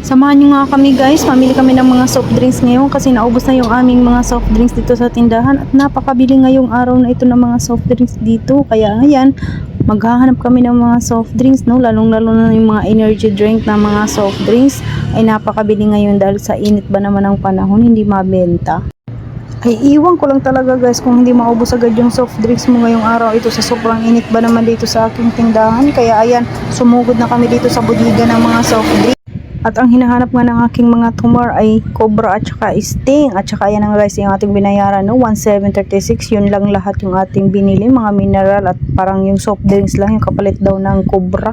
Samahan nyo nga kami guys, mamili kami ng mga soft drinks ngayon kasi naubos na yung aming mga soft drinks dito sa tindahan at napakabili ngayong araw na ito ng mga soft drinks dito. Kaya ayan, maghahanap kami ng mga soft drinks no, lalong lalo na yung mga energy drink na mga soft drinks ay napakabili ngayon dahil sa init ba naman ng panahon hindi mabenta. Ay iwan ko lang talaga guys kung hindi maubos agad yung soft drinks mo ngayong araw ito sa sobrang init ba naman dito sa aking tindahan. Kaya ayan, sumugod na kami dito sa bodega ng mga soft drinks. At ang hinahanap nga ng aking mga tumor ay Cobra at saka Sting. At saka yan ang guys yung ating binayaran no, 1736. Yun lang lahat yung ating binili, mga mineral at parang yung soft drinks lang yung kapalit daw ng Cobra.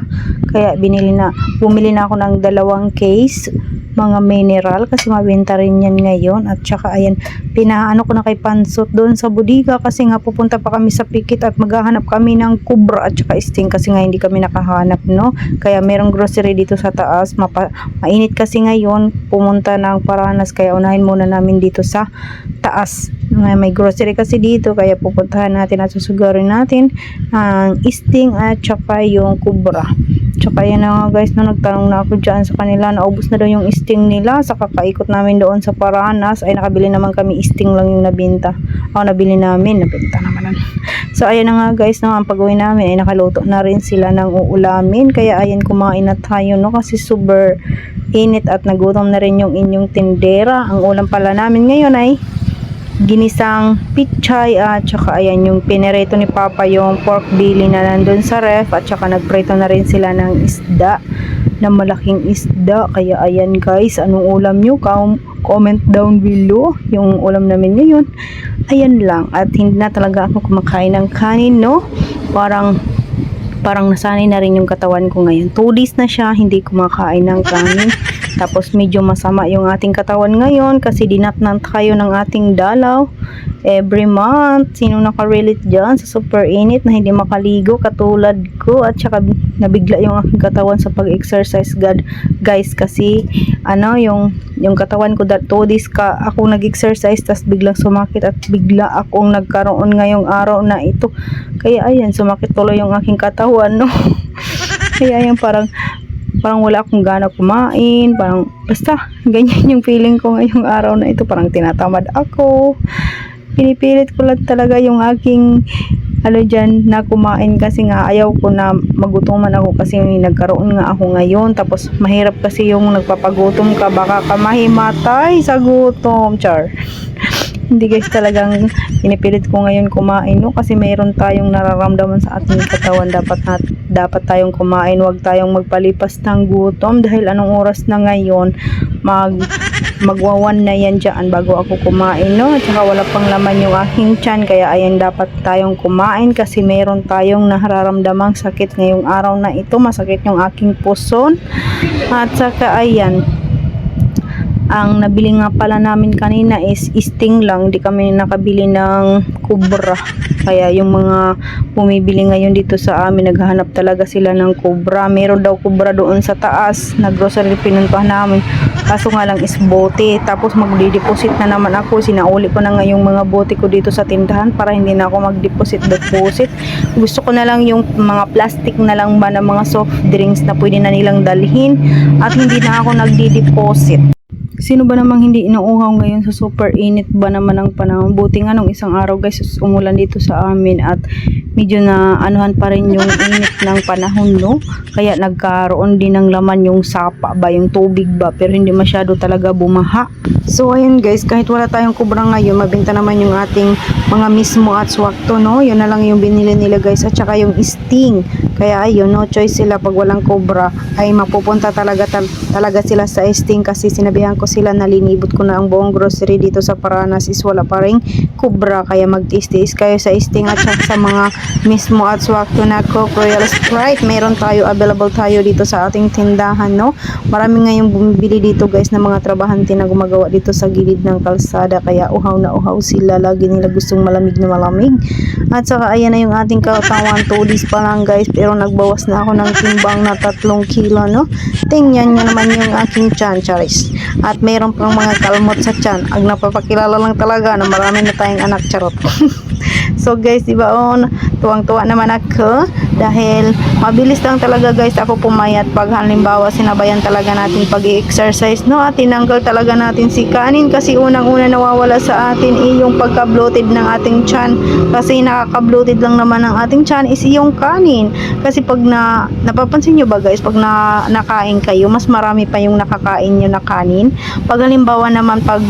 Kaya binili na, bumili na ako ng dalawang case mga mineral kasi mabenta rin yan ngayon. At saka ayan pinaano ko na kay Pansot doon sa bodega kasi nga pupunta pa kami sa Pikit at maghahanap kami ng Cobra at saka Sting kasi nga hindi kami nakahanap no? Kaya merong grocery dito sa taas. Mapa, mainit kasi ngayon. Pumunta ng Paranas. Kaya unahin muna namin dito sa taas. May, may grocery kasi dito. Kaya pupuntahan natin at susugarin natin ang Sting at saka yung Cobra Tsaka yan na nga guys, no, nagtanong na ako dyan sa kanila, naubos na daw yung sting nila. Sa kakaikot namin doon sa Paranas, ay nakabili naman kami sting lang yung nabinta. Ako nabili namin, nabinta naman. So ayan na nga guys, no, ang pag-uwi namin ay nakaluto na rin sila ng uulamin. Kaya ayan kumain na tayo, no, kasi super init at nagutom na rin yung inyong tindera. Ang ulam pala namin ngayon ay ginisang pichay at saka ayan yung pinereto ni Papa yung pork belly na nandun sa ref at saka nagpreto na rin sila ng isda na malaking isda. Kaya ayan guys anong ulam nyo? Com- comment down below yung ulam namin ngayon. Ayan lang at hindi na talaga ako kumakain ng kanin no? Parang parang nasanay na rin yung katawan ko ngayon. 2 days na siya hindi kumakain ng kanin tapos medyo masama yung ating katawan ngayon kasi dinatnan tayo ng ating dalaw. Every month. Sino nakarelate dyan sa super init na hindi makaligo katulad ko at saka nabigla yung aking katawan sa pag-exercise God. Guys kasi ano yung yung katawan ko that 2 days ka ako nag-exercise tas biglang sumakit at bigla akong nagkaroon ngayong araw na ito. Kaya ayan sumakit tuloy yung aking katawan no? Kaya ayan parang parang wala akong gana kumain, parang basta ganyan yung feeling ko ngayong araw na ito, parang tinatamad ako. Pinipilit ko lang talaga yung aking ano dyan na kumain kasi nga ayaw ko na magutuman ako kasi nagkaroon nga ako ngayon tapos mahirap kasi yung nagpapagutom ka baka ka mahimatay sa gutom char hindi guys talagang pinipilit ko ngayon kumain no? Kasi mayroon tayong nararamdaman sa ating katawan. Dapat nat dapat tayong kumain wag tayong magpalipas ng gutom. Dahil anong oras na ngayon mag magwawan na yan dyan bago ako kumain no? At saka wala pang laman yung aking tiyan kaya ayan dapat tayong kumain kasi mayroon tayong nararamdamang sakit ngayong araw na ito. Masakit yung aking puson. At saka ayan ang nabili nga pala namin kanina is sting lang, di kami nakabili ng kubra. Kaya yung mga bumibili ngayon dito sa amin, naghahanap talaga sila ng kubra. Meron daw kubra doon sa taas, na grocery pinuntahan namin. Kaso nga lang is bote. Tapos magdi-deposit na naman ako. Sinauli ko na nga yung mga bote ko dito sa tindahan para hindi na ako mag-deposit deposit. Gusto ko na lang yung mga plastic na lang ba ng mga soft drinks na pwede na nilang dalhin at hindi na ako nagdi-deposit. Sino ba namang hindi inuuhaw ngayon sa super init ba naman ang panahon? Buti nga nung isang araw guys, umulan dito sa amin at medyo na anuhan pa rin yung init ng panahon no. Kaya nagkaroon din ng laman yung sapa ba, yung tubig ba, pero hindi masyado talaga bumaha. So ayun guys, kahit wala tayong kubra ngayon, mabenta naman yung ating mga mismo at swakto no. Yun na lang yung binili nila guys at saka yung sting. Kaya ayun, no choice sila pag walang kubra ay mapupunta talaga tal- talaga sila sa sting kasi sinabihan ko sila na linibot ko na ang buong grocery dito sa Paranas is wala pa ring kubra kaya magtiis-tiis kayo sa sting at saka sa mga mismo at swakto na Coke Royal Sprite meron tayo available tayo dito sa ating tindahan no marami ngayong bumibili dito guys na mga trabahante na gumagawa dito sa gilid ng kalsada kaya uhaw na uhaw sila. Lagi nila gustong malamig na malamig. At saka ayan na yung ating katawan. 2 days pa lang guys pero nagbawas na ako ng timbang na 3 kilo no? Tingnan nyo naman yung aking chan charis. At mayroon pang mga kalmot sa chan. Ang napapakilala lang talaga na marami na tayong anak charot so guys, di ba oh, tuwang-tuwa naman ako dahil mabilis lang talaga guys ako pumayat pag halimbawa sinabayan talaga natin pag-exercise no? At tinanggal talaga natin si kanin kasi unang-una nawawala sa atin eh, yung pagka-bloated ng ating tiyan kasi nakaka-bloated lang naman ng ating tiyan is yung kanin. Kasi pag na napapansin nyo ba guys pag na, nakain kayo mas marami pa yung nakakain nyo na kanin. Pag halimbawa naman pag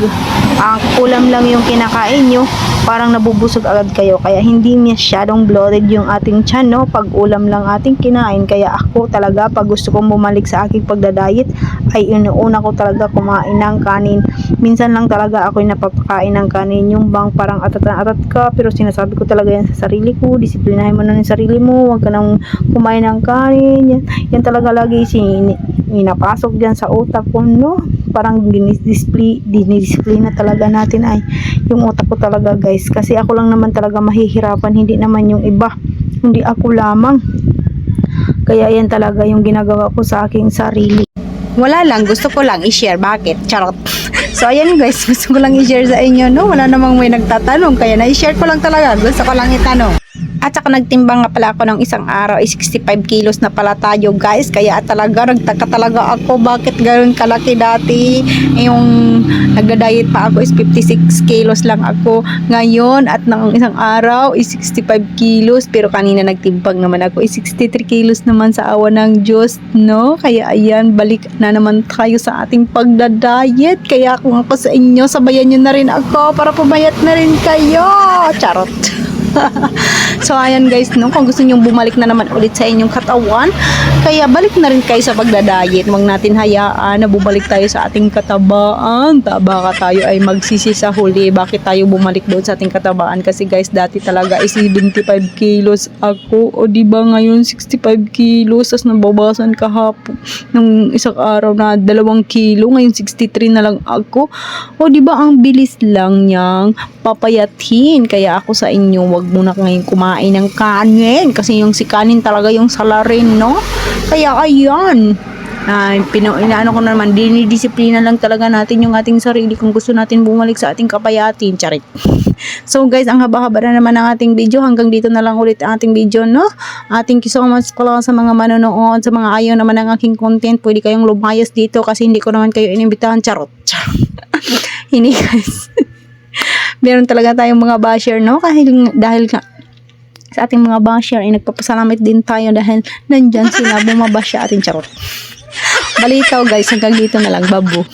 ang ulam lang yung kinakain nyo parang nabubusog agad kayo kaya hindi masyadong bloated yung ating tiyan no? Pag ulam lang ating kinain kaya ako talaga pag gusto kong bumalik sa aking pagdadayet ay inuuna ko talaga kumain ng kanin. Minsan lang talaga ako napapakain ng kanin yung bang parang atat na atat ka pero sinasabi ko talaga yan sa sarili ko disiplinahin mo na yung sarili mo huwag ka nang kumain ng kanin yan, yan talaga lagi sin inapasok dyan sa utak ko no? Parang dinisplay dinidisplay na talaga natin ay yung utak ko talaga guys. Kasi ako lang naman talaga mahihirapan hindi naman yung iba. Hindi ako lamang. Kaya yan talaga yung ginagawa ko sa aking sarili. Wala lang, gusto ko lang i-share. Bakit? Charot. so ayan guys. Gusto ko lang i-share sa inyo no? Wala namang may nagtatanong kaya na-share ko lang talaga. Gusto ko lang itanong At saka nagtimbang nga pala ako ng isang araw, eh, 65 kilos na pala tayo guys. Kaya talaga, nagtaka talaga ako bakit ganoon kalaki dati. Yung nagda-diet pa ako is 56 kilos lang ako ngayon. At ng isang araw is 65 kilos. Pero kanina nagtimbang naman ako is 63 kilos naman sa awa ng Diyos. No? Kaya ayan, balik na naman tayo sa ating pagda-diet. Kaya kung ako sa inyo, sabayan nyo na rin ako para pumayat na rin kayo. Charot. so ayan guys, no, kung gusto niyo bumalik na naman ulit sa inyong katawan, kaya balik na rin kayo sa pagdadayet. Huwag natin hayaan na bumalik tayo sa ating katabaan. Ta baka tayo ay magsisi sa huli. Bakit tayo bumalik doon sa ating katabaan? Kasi guys, dati talaga is 75 kilos ako. O di ba ngayon 65 kilos, tas nababasan kahapon nung isang araw na dalawang kilo, ngayon 63 na lang ako. O di ba ang bilis lang niyang papayatin. Kaya ako sa inyo, wag muna ngayon kumain ng kanin. Kasi yung si kanin talaga yung salarin, no? Kaya ayan. Ay, pino, inaano ko na naman, dinidisiplina lang talaga natin yung ating sarili kung gusto natin bumalik sa ating kapayatin. Charit. So guys, ang haba-haba na naman ng ating video. Hanggang dito na lang ulit ang ating video, no? Ating so much pala sa mga manonood, sa mga ayaw naman ng aking content. Pwede kayong lumayas dito kasi hindi ko naman kayo inimbitahan. Charot. hindi guys. Meron talaga tayong mga basher, no? Kahit dahil sa ating mga basher ay nagpapasalamat din tayo dahil nandyan sila bumabash sa ating charot. Balitaw guys, hanggang dito na lang, babu.